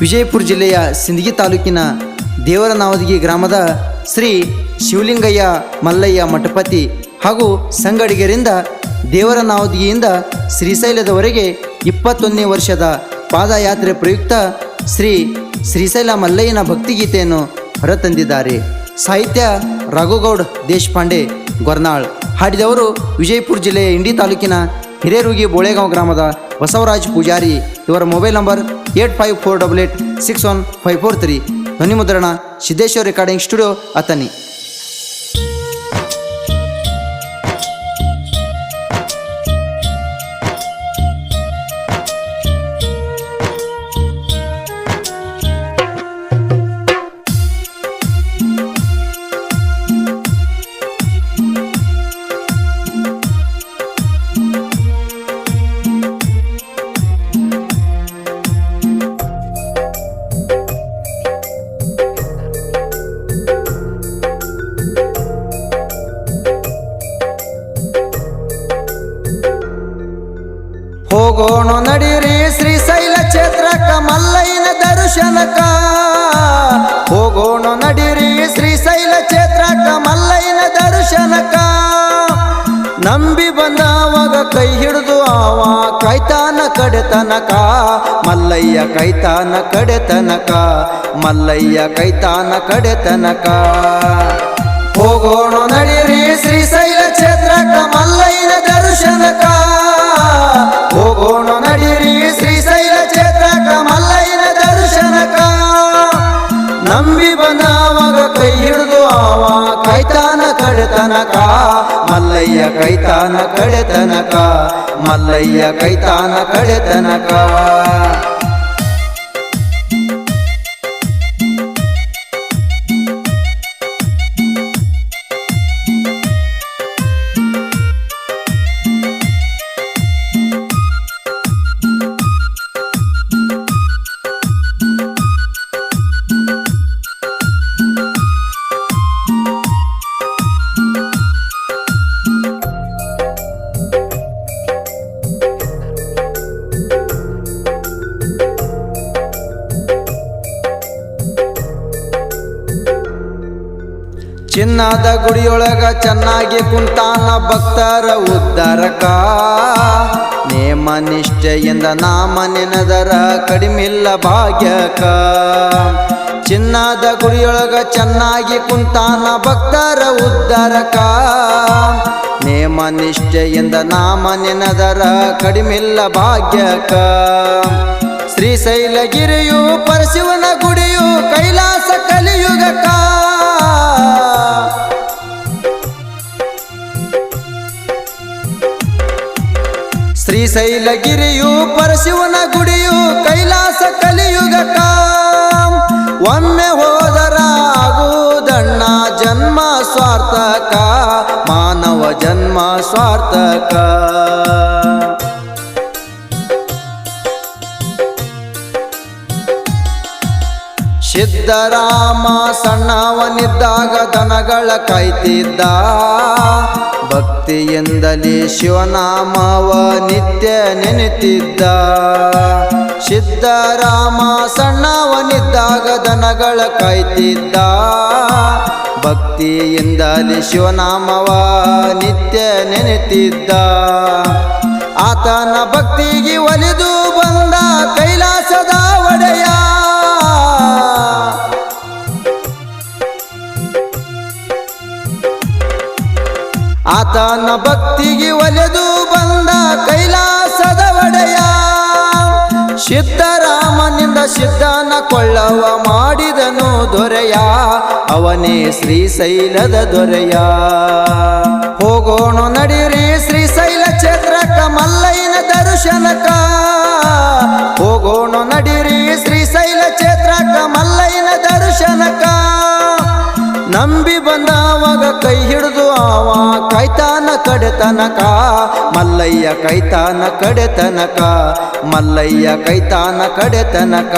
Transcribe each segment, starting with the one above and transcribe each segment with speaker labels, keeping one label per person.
Speaker 1: ವಿಜಯಪುರ ಜಿಲ್ಲೆಯ ಸಿಂದಗಿ ತಾಲೂಕಿನ ದೇವರನಾವದಗಿ ಗ್ರಾಮದ ಶ್ರೀ ಶಿವಲಿಂಗಯ್ಯ ಮಲ್ಲಯ್ಯ ಮಠಪತಿ ಹಾಗೂ ಸಂಗಡಿಗರಿಂದ ದೇವರನಾವದಗಿಯಿಂದ ಶ್ರೀಶೈಲದವರೆಗೆ ಇಪ್ಪತ್ತೊಂದನೇ ವರ್ಷದ ಪಾದಯಾತ್ರೆ ಪ್ರಯುಕ್ತ ಶ್ರೀ ಶ್ರೀಶೈಲ ಮಲ್ಲಯ್ಯನ ಭಕ್ತಿಗೀತೆಯನ್ನು ಹೊರತಂದಿದ್ದಾರೆ. ಸಾಹಿತ್ಯ ರಘುಗೌಡ್ ದೇಶಪಾಂಡೆ ಗೊರ್ನಾಳ್. ಹಾಡಿದವರು ವಿಜಯಪುರ ಜಿಲ್ಲೆಯ ಇಂಡಿ ತಾಲೂಕಿನ ಹಿರೇರುಗಿ ಬೋಳೆಗಾಂವ್ ಗ್ರಾಮದ ಬಸವರಾಜ್ ಪೂಜಾರಿ ಇವರ mobile number eight five four double eight six one five four three. ಧ್ವನಿ ಮುದ್ರಣ ಸಿದ್ದೇಶ್ವರ್ ರೆಕಾರ್ಡಿಂಗ್ ಸ್ಟುಡಿಯೋ ಅತನಿ ಹೋಗೋಣ ನಡೀರಿ ಶ್ರೀಶೈಲ ಕ್ಷೇತ್ರಕ್ಕ ಮಲ್ಲಯ್ಯನ ದರ್ಶನಕ ಹೋಗೋಣ ನಡೀರಿ ಶ್ರೀಶೈಲ ಕ್ಷೇತ್ರಕ್ಕ ಮಲ್ಲಯ್ಯನ ದರ್ಶನಕ ನಂಬಿ ಬಂದವಾಗ ಕೈ ಹಿಡಿದು ಆವ ಕೈತಾನ ಕಡೆತನಕ. ಮಲ್ಲಯ್ಯ ಕೈತಾನ ಕಡೆತನಕ, ಮಲ್ಲಯ್ಯ ಕೈತಾನ ಕಡೆತನಕ. ಹೋಗೋಣ ನಡೀರಿ ಕಡೆತನಕ ಮಲ್ಲಯ್ಯ ಕೈತಾನ ಕಳೆತನಕ ಮಲ್ಲಯ್ಯ ಕೈತಾನ ಕಡೆತನಕ ಚಿನ್ನದ ಗುಡಿಯೊಳಗ ಚೆನ್ನಾಗಿ ಕುಂತಾನ ಭಕ್ತರ ಉದ್ಧಾರಕ. ನೇಮ ನಿಷ್ಠೆಯಿಂದ ನಾಮ ನೆನದರ ಕಡಿಮಿಲ್ಲ ಭಾಗ್ಯಕ. ಚಿನ್ನದ ಗುಡಿಯೊಳಗ ಚೆನ್ನಾಗಿ ಕುಂತಾನ ಭಕ್ತರ ಉದ್ಧಾರಕ. ನೇಮ ನಿಷ್ಠೆಯಿಂದ ನಾಮ ನೆನದರ ಕಡಿಮಿಲ್ಲ ಭಾಗ್ಯಕ. ಶ್ರೀಶೈಲಗಿರಿಯು ಪರಶಿವನ ಗುಡಿಯು ಕೈಲಾಸ ಕಲಿಯುಗಕ ಶ್ರೀಶೈಲಗಿರಿಯು ಪರಶಿವನ ಗುಡಿಯು ಕೈಲಾಸ ಕಲಿಯುಗಕ ಒಮ್ಮೆ ಹೋದರಾಗುವುದಣ್ಣ ಜನ್ಮ ಸ್ವಾರ್ಥಕ, ಮಾನವ ಜನ್ಮ ಸ್ವಾರ್ಥಕ. ಸಿದ್ದರಾಮ ಸಣ್ಣವನಿದ್ದಾಗ ದನಗಳ ಕಾಯ್ತಿದ್ದ ಭಕ್ತಿಯಿಂದಲೇ ಶಿವನಾಮವ ನಿತ್ಯ ನೆನೆತಿದ್ದ. ಸಿದ್ದರಾಮ ಸಣ್ಣವನಿದ್ದಾಗ ದನಗಳ ಕಾಯ್ತಿದ್ದ ಭಕ್ತಿಯಿಂದಲೇ ಶಿವನಾಮವ ನಿತ್ಯ ನೆನೆತಿದ್ದ. ಆತನ ಭಕ್ತಿಗೆ ಒಲಿದು ಬಂದ ಕೈಲಾಸದ ಒಡೆಯ ಆತನ ಭಕ್ತಿಗೆ ಒಲೆದು ಬಂದ ಕೈಲಾಸದ ಒಡೆಯ. ಸಿದ್ಧರಾಮನಿಂದ ಸಿದ್ಧನ ಕೊಳ್ಳವ ಮಾಡಿದನು ದೊರೆಯ. ಅವನೇ ಶ್ರೀಶೈಲದ ದೊರೆಯ. ಹೋಗೋಣ ನಡೀರಿ ಶ್ರೀಶೈಲ ಕ್ಷೇತ್ರ ಮಲ್ಲಯ್ಯನ ದರ್ಶನಕ ಹೋಗೋಣ ನಡೀರಿ ಶ್ರೀಶೈಲ ಕ್ಷೇತ್ರ ಮಲ್ಲಯ್ಯನ ದರ್ಶನಕ ನಂಬಿ ಬಂದವಾಗ ಕೈ ಹಿಡಿದು ಆವ ಕೈತಾನ ಕಡೆತನಕ ಮಲ್ಲಯ್ಯ ಕೈತಾನ ಕಡೆತನಕ ಮಲ್ಲಯ್ಯ ಕೈತಾನ ಕಡೆತನಕ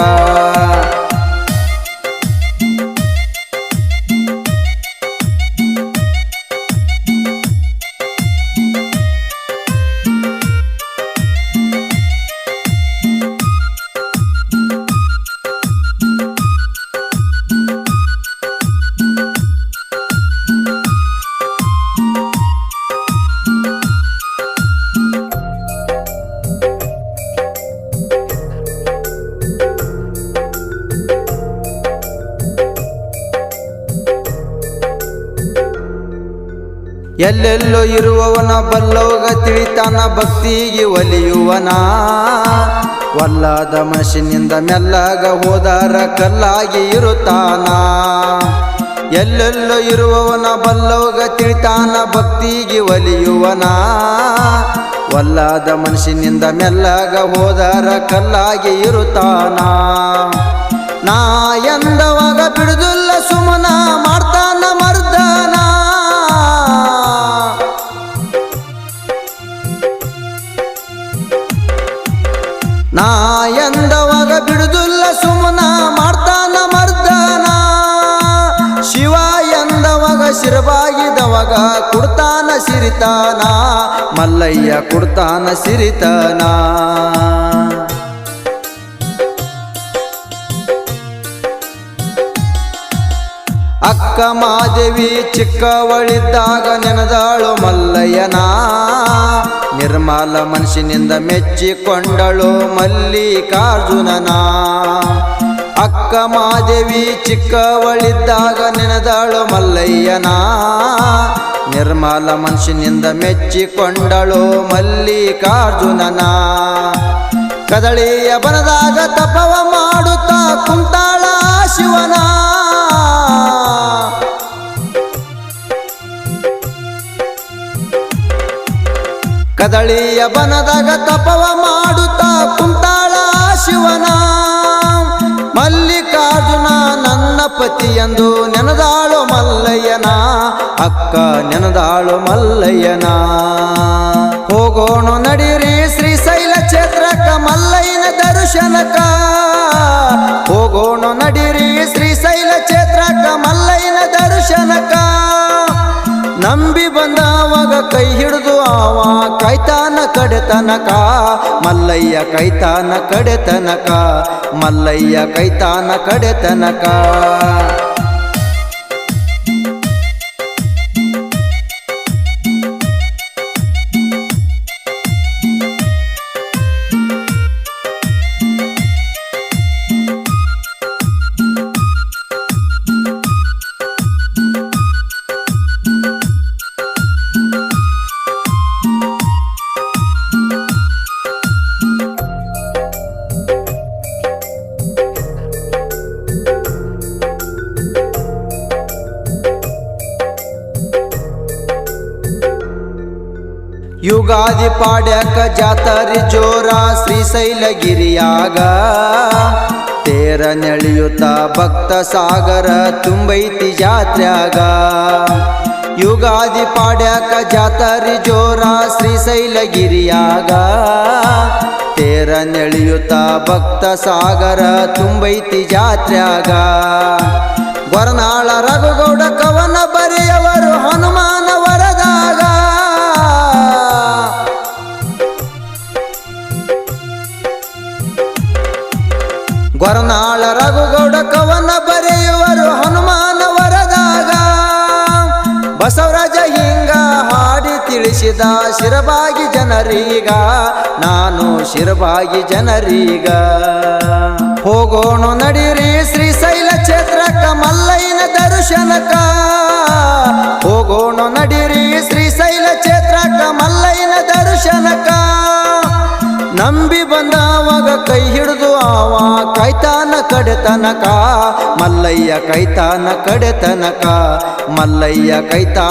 Speaker 1: ಎಲ್ಲೆಲ್ಲೋ ಇರುವವನ ಬಲ್ಲವಗ ತಿಳಿತಾನ ಭಕ್ತಿಗೆ ಒಲಿಯುವನ. ಒಲ್ಲಾದ ಮನಸ್ಸಿನಿಂದ ಮೆಲ್ಲಗ ಹೋದಾರ, ಕಲ್ಲಾಗಿ ಇರುತ್ತಾನ. ಎಲ್ಲೆಲ್ಲೋ ಇರುವವನ ಬಲ್ಲವಗ ತಿಳಿತಾನ, ಭಕ್ತಿಗೆ ಒಲಿಯುವನ. ಒಲ್ಲಾದ ಮನುಷ್ಯನಿಂದ ಮೆಲ್ಲಗ ಹೋದಾರ, ಕಲ್ಲಾಗಿ ಇರುತ್ತಾನ. ನಾ ಎಂದವಾಗ ಬಿಡುದಿಲ್ಲ ಸುಮನ, ಮಾಡ್ತಾನ ಮರ್ದನ. ಎಂದವಾಗ ಶಿರಬಾಗಿದವಾಗ ಕುಡ್ತಾನ ಸಿರಿತಾನ, ಮಲ್ಲಯ್ಯ ಕುಡ್ತಾನ ಸಿರಿತಾನ. ಅಕ್ಕ ಮಾದೇವಿ ಚಿಕ್ಕವಳಿದ್ದಾಗ ನೆನದಾಳು ಮಲ್ಲಯ್ಯನ, ನಿರ್ಮಲ ಮನುಷ್ಯನಿಂದ ಮೆಚ್ಚಿಕೊಂಡಳು ಮಲ್ಲಿಕಾರ್ಜುನನ. ಅಕ್ಕ ಮಾದೇವಿ ಚಿಕ್ಕವಳಿದ್ದಾಗ ನೆನೆದಾಳು ಮಲ್ಲಯ್ಯನ. ನಿರ್ಮಲ ಮನುಷ್ಯನಿಂದ ಮೆಚ್ಚಿಕೊಂಡಳು ಮಲ್ಲಿಕಾರ್ಜುನನ. ಕದಳಿಯ ಬನದಾಗ ತಪವ ಮಾಡುತ್ತಾ ಕುಂತಾಳ ಶಿವನ. ಕದಳಿಯ ಬನದಾಗ ತಪವ ಮಾಡುತ್ತಾ ಕುಂತಾಳ ಶಿವನ. ನನ್ನ ಪತಿಯಂದು ನೆನದಾಳು ಮಲ್ಲಯ್ಯನ. ಅಕ್ಕ ನೆನದಾಳು ಮಲ್ಲಯ್ಯನ. ಹೋಗೋಣ ನಡೀರಿ ಶ್ರೀಶೈಲ ಕ್ಷೇತ್ರಕ್ಕ ಮಲ್ಲಯ್ಯನ ದರ್ಶನಕ ಹೋಗೋಣ ನಡೀರಿ ಶ್ರೀಶೈಲ ಕ್ಷೇತ್ರಕ್ಕ ನಂಬಿ ಬಂದವಾಗ ಕೈ ಹಿಡಿದು ಆವ ಕೈತಾನ ಕಡೆತನಕ ಮಲ್ಲಯ್ಯ ಕೈತಾನ ಕಡೆತನಕ ಮಲ್ಲಯ್ಯ ಕೈತಾನ ಕಡೆತನಕ ಯುಗಾದಿ ಪಾಡ್ಯಕ ಜಾತರಿ ಜೋರ, ಶ್ರೀಶೈಲಗಿರಿಯಾಗ. ತೇರ ನೆಳೆಯುತ್ತ ಭಕ್ತ ಸಾಗರ ತುಂಬೈತಿ ಜಾತ್ರ್ಯಾಗ. ಯುಗಾದಿ ಪಾಡ್ಯಕ ಜಾತರಿ ಜೋರ, ಶ್ರೀಶೈಲಗಿರಿಯಾಗ. ತೇರ ನೆಳೆಯುತ್ತ ಭಕ್ತ ಸಾಗರ ತುಂಬೈತಿ ಜಾತ್ರ್ಯಾಗ. ಗೊರನಾಳ ರಘುಗೌಡ ಕವನ ಬರೆಯವರು ಗೊರನಾಳ ರಘುಗೌಡ ಕವನ ಬರೆಯುವರು ಹನುಮಾನ ವರದಾಗ. ಬಸವರಾಜ ಹಿಂಗ ಹಾಡಿ ತಿಳಿಸಿದ ಶಿರಬಾಗಿ ಜನರೀಗ. ನಾನು ಶಿರಬಾಗಿ ಜನರೀಗ. ಹೋಗೋಣ ನಡೀರಿ ಶ್ರೀಶೈಲ ಕ್ಷೇತ್ರಕ್ಕ ಮಲ್ಲಯ್ಯನ ದರ್ಶನಕ ನಂಬಿ ಬಂದಾವಾಗ ಕೈ ಹಿಡಿದು ಆವ ಕೈತಾನ ಕಡೆತನಕ ಮಲ್ಲಯ್ಯ ಕೈತಾನ ಕಡೆತನಕ ಮಲ್ಲಯ್ಯ ಕೈತಾನ